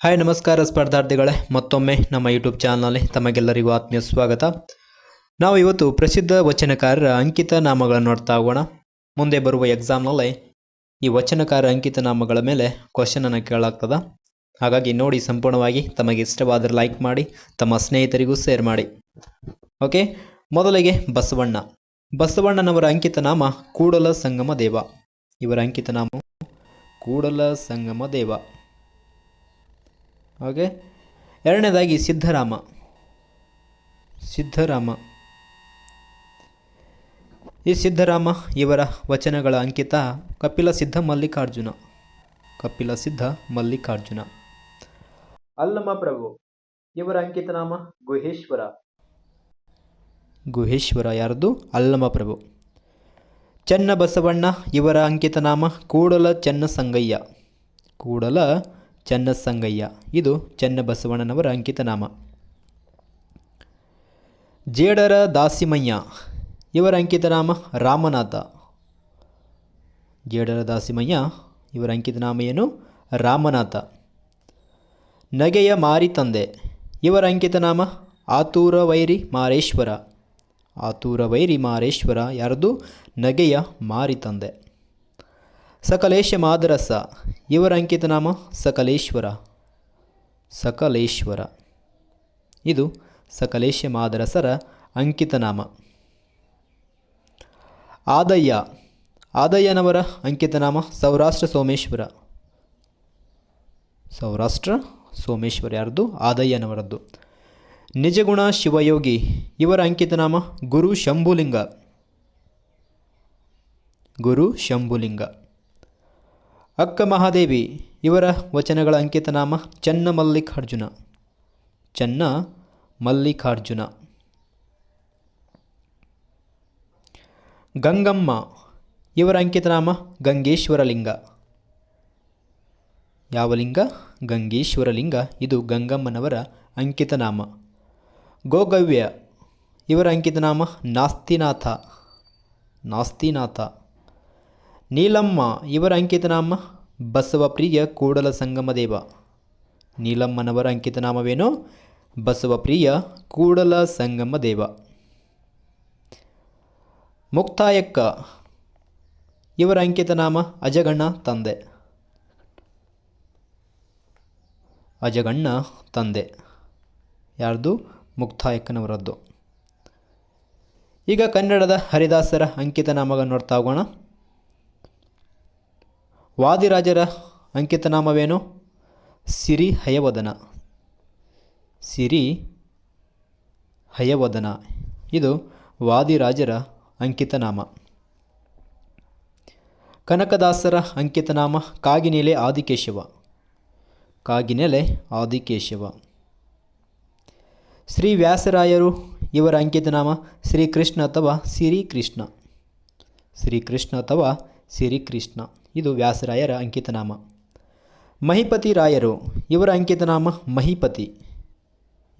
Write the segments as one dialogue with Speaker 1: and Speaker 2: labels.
Speaker 1: Hi, ನಮಸ್ಕಾರ ಸ್ಪರ್ಧಾರ್ಥಿಗಳೇ. ಮತ್ತೊಮ್ಮೆ ನಮ್ಮ ಯೂಟ್ಯೂಬ್ ಚಾನಲ್ನಲ್ಲಿ ತಮಗೆಲ್ಲರಿಗೂ ಆತ್ಮೀಯ ಸ್ವಾಗತ. ನಾವು ಇವತ್ತು ಪ್ರಸಿದ್ಧ ವಚನಕಾರರ ಅಂಕಿತ ನಾಮಗಳನ್ನು ನೋಡ್ತಾ ಹೋಗೋಣ. ಮುಂದೆ ಬರುವ ಎಕ್ಸಾಮ್ನಲ್ಲಿ ಈ ವಚನಕಾರ ಅಂಕಿತ ನಾಮಗಳ ಮೇಲೆ ಕ್ವಶನನ್ನು ಕೇಳಲಾಗ್ತದ. ಹಾಗಾಗಿ ನೋಡಿ ಸಂಪೂರ್ಣವಾಗಿ ತಮಗೆ ಇಷ್ಟವಾದರೆ ಲೈಕ್ ಮಾಡಿ, ತಮ್ಮ ಸ್ನೇಹಿತರಿಗೂ ಶೇರ್ ಮಾಡಿ. ಓಕೆ ಮೊದಲಿಗೆ ಬಸವಣ್ಣ. ಬಸವಣ್ಣನವರ ಅಂಕಿತ ನಾಮ ಕೂಡಲ ಸಂಗಮ ದೇವ. ಇವರ ಅಂಕಿತ ನಾಮ ಕೂಡಲ ಸಂಗಮ ದೇವ. ಓಕೆ? ಎರಡನೇದಾಗಿ ಸಿದ್ಧರಾಮ. ಸಿದ್ಧರಾಮ. ಈ ಸಿದ್ಧರಾಮ ಇವರ ವಚನಗಳ ಅಂಕಿತ ಕಪಿಲ ಸಿದ್ಧ ಮಲ್ಲಿಕಾರ್ಜುನ. ಕಪಿಲ ಸಿದ್ಧ ಮಲ್ಲಿಕಾರ್ಜುನ. ಅಲ್ಲಮ ಪ್ರಭು ಇವರ ಅಂಕಿತ ನಾಮ ಗುಹೇಶ್ವರ. ಗುಹೇಶ್ವರ ಯಾರದು? ಅಲ್ಲಮ ಪ್ರಭು. ಚೆನ್ನ ಬಸವಣ್ಣ ಇವರ ಅಂಕಿತ ನಾಮ ಕೂಡಲ ಚೆನ್ನ ಸಂಗಯ್ಯ ಕೂಡಲ ಚೆನ್ನ ಸಂಗಯ್ಯ ಇದು ಚನ್ನಬಸವಣ್ಣನವರ ಅಂಕಿತನಾಮ. ಜೇಡರ ದಾಸಿಮಯ್ಯ. ಇವರ ಅಂಕಿತನಾಮ ರಾಮನಾಥ. ಜೇಡರ ದಾಸಿಮಯ್ಯ, ಇವರ ಅಂಕಿತನಾಮ ಏನು? ರಾಮನಾಥ. ನಗೆಯ ಮಾರಿ ತಂದೆ. ಇವರ ಅಂಕಿತನಾಮ ಆತೂರ ವೈರಿ ಮಾರೇಶ್ವರ. ಆತೂರ ವೈರಿ ಮಾರೇಶ್ವರ ಯಾರದು? ನಗೆಯ ಮಾರಿ ತಂದೆ. ಸಕಲೇಶ ಮಾದರಸ. ಇವರ ಅಂಕಿತ ನಾಮ ಸಕಲೇಶ್ವರ. ಸಕಲೇಶ್ವರ. ಇದು ಸಕಲೇಶ ಮಾದರಸರ ಅಂಕಿತ ನಾಮ. ಆದಯ್ಯ. ಆದಯ್ಯನವರ ಅಂಕಿತ ನಾಮ ಸೌರಾಷ್ಟ್ರ ಸೋಮೇಶ್ವರ. ಸೌರಾಷ್ಟ್ರ ಸೋಮೇಶ್ವರ ಯಾರದು? ಆದಯ್ಯನವರದ್ದು. ನಿಜಗುಣ ಶಿವಯೋಗಿ. ಇವರ ಅಂಕಿತ ನಾಮ ಗುರು ಶಂಭುಲಿಂಗ. ಗುರು ಶಂಭುಲಿಂಗ. ಅಕ್ಕ ಮಹಾದೇವಿ, ಇವರ ವಚನಗಳ ಅಂಕಿತ ನಾಮ ಚನ್ನ ಮಲ್ಲಿಕಾರ್ಜುನ. ಚನ್ನ ಮಲ್ಲಿಕಾರ್ಜುನ ಗಂಗಮ್ಮ, ಇವರ ಅಂಕಿತ ನಾಮ ಗಂಗೇಶ್ವರ ಲಿಂಗ ಯಾವ ಲಿಂಗ? ಗಂಗೇಶ್ವರಲಿಂಗ. ಇದು ಗಂಗಮ್ಮನವರ ಅಂಕಿತ ನಾಮ ಗೋಗವ್ಯ, ಇವರ ಅಂಕಿತ ನಾಮ ನಾಸ್ತಿನಾಥ. ನಾಸ್ತಿನಾಥ. ನೀಲಮ್ಮ, ಇವರ ಅಂಕಿತ ನಾಮ ಬಸವಪ್ರಿಯ ಕೂಡಲ ಸಂಗಮ ದೇವ ನೀಲಮ್ಮನವರ ಅಂಕಿತ ನಾಮವೇನು ಬಸವಪ್ರಿಯ ಕೂಡಲ ಸಂಗಮ ದೇವ ಮುಕ್ತಾಯಕ್ಕ. ಇವರ ಅಂಕಿತ ನಾಮ ಅಜಗಣ್ಣ ತಂದೆ. ಅಜಗಣ್ಣ ತಂದೆ. ಯಾರ್ದು? ಮುಕ್ತಾಯಕ್ಕನವರದ್ದು. ಈಗ ಕನ್ನಡದ ಹರಿದಾಸರ ಅಂಕಿತ ನಾಮಗಳನ್ನು ನೋಡ್ತಾ ಹೋಗೋಣ. ವಾದಿರಾಜರ ಅಂಕಿತನಾಮವೇನು? ಸಿರಿ ಹಯವದನ. ಸಿರಿ ಹಯವದನ. ಇದು ವಾದಿರಾಜರ ಅಂಕಿತನಾಮ. ಕನಕದಾಸರ ಅಂಕಿತನಾಮ ಕಾಗಿನೆಲೆ ಆದಿಕೇಶವ. ಕಾಗಿನೆಲೆ ಆದಿಕೇಶವ. ಶ್ರೀ ವ್ಯಾಸರಾಯರು ಇವರ ಅಂಕಿತನಾಮ ಶ್ರೀಕೃಷ್ಣ ಅಥವಾ ಸಿರಿಕೃಷ್ಣ. ಶ್ರೀಕೃಷ್ಣ ಅಥವಾ ಸಿರಿಕೃಷ್ಣ. ಇದು ವ್ಯಾಸರಾಯರ ಅಂಕಿತನಾಮ. ಮಹಿಪತಿ ರಾಯರು, ಇವರ ಅಂಕಿತನಾಮ ಮಹಿಪತಿ.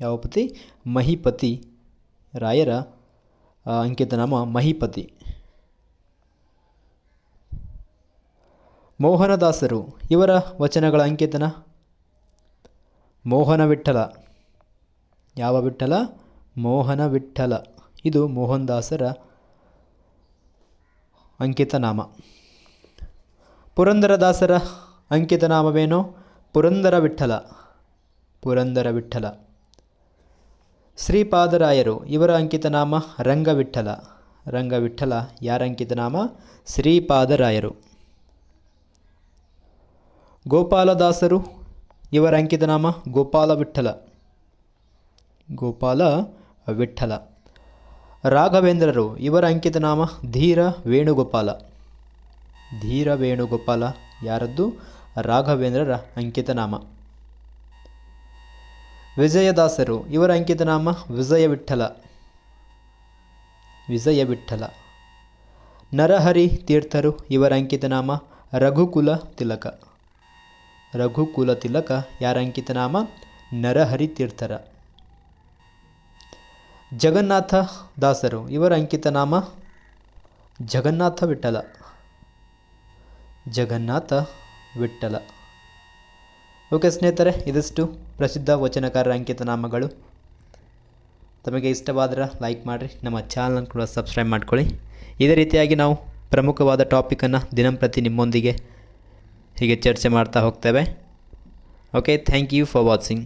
Speaker 1: ಯಾವ ಪತಿ? ಮಹಿಪತಿ ರಾಯರ ಅಂಕಿತನಾಮ ಅಂಕಿತ ನಾಮ ಮಹಿಪತಿ. ಮೋಹನದಾಸರು, ಇವರ ವಚನಗಳ ಅಂಕಿತನ? ಮೋಹನ ವಿಠಲ ಯಾವ ವಿಠಲ ಮೋಹನ ವಿಠಲ ಇದು ಮೋಹನದಾಸರ ಅಂಕಿತ ನಾಮ ಪುರಂದರದಾಸರ ಅಂಕಿತ ನಾಮವೇನು? ಪುರಂದರ ವಿಠಲ. ಪುರಂದರ ವಿಠಲ. ಶ್ರೀಪಾದರಾಯರು, ಇವರ ಅಂಕಿತ ನಾಮ ರಂಗವಿಠಲ. ರಂಗವಿಠಲ ಯಾರ ಅಂಕಿತ ನಾಮ? ಶ್ರೀಪಾದರಾಯರು. ಗೋಪಾಲದಾಸರು, ಇವರ ಅಂಕಿತ ನಾಮ ಗೋಪಾಲ ವಿಠಲ ಗೋಪಾಲ ವಿಠಲ ರಾಘವೇಂದ್ರರು, ಇವರ ಅಂಕಿತ ನಾಮ ಧೀರ ವೇಣುಗೋಪಾಲ. ಧೀರ ವೇಣುಗೋಪಾಲ ಯಾರದ್ದು? ರಾಘವೇಂದ್ರರ ಅಂಕಿತನಾಮ. ವಿಜಯದಾಸರು, ಇವರ ಅಂಕಿತನಾಮ ವಿಜಯ ವಿಠಲ ವಿಜಯ ವಿಠಲ ನರಹರಿ ತೀರ್ಥರು, ಇವರ ಅಂಕಿತನಾಮ ರಘುಕುಲ ತಿಲಕ. ರಘುಕುಲ ತಿಲಕ ಯಾರ ಅಂಕಿತನಾಮ? ನರಹರಿ ತೀರ್ಥರ. ಜಗನ್ನಾಥ ದಾಸರು, ಇವರ ಅಂಕಿತನಾಮ ಜಗನ್ನಾಥ ವಿಠಲ. ಜಗನ್ನಾಥ ವಿಠಲ ಓಕೆ ಸ್ನೇಹಿತರೆ, ಇದಿಷ್ಟು ಪ್ರಸಿದ್ಧ ವಚನಕಾರರ ಅಂಕಿತ ನಾಮಗಳು ತಮಗೆ ಇಷ್ಟವಾದರೆ ಲೈಕ್ ಮಾಡಿರಿ, ನಮ್ಮ ಚಾನಲ್ ಕೂಡ ಸಬ್ಸ್ಕ್ರೈಬ್ ಮಾಡ್ಕೊಳ್ಳಿ. ಇದೇ ರೀತಿಯಾಗಿ ನಾವು ಪ್ರಮುಖವಾದ ಟಾಪಿಕನ್ನು ದಿನಂಪ್ರತಿ ನಿಮ್ಮೊಂದಿಗೆ ಹೀಗೆ ಚರ್ಚೆ ಮಾಡ್ತಾ ಹೋಗ್ತೇವೆ. Okay, thank you for watching.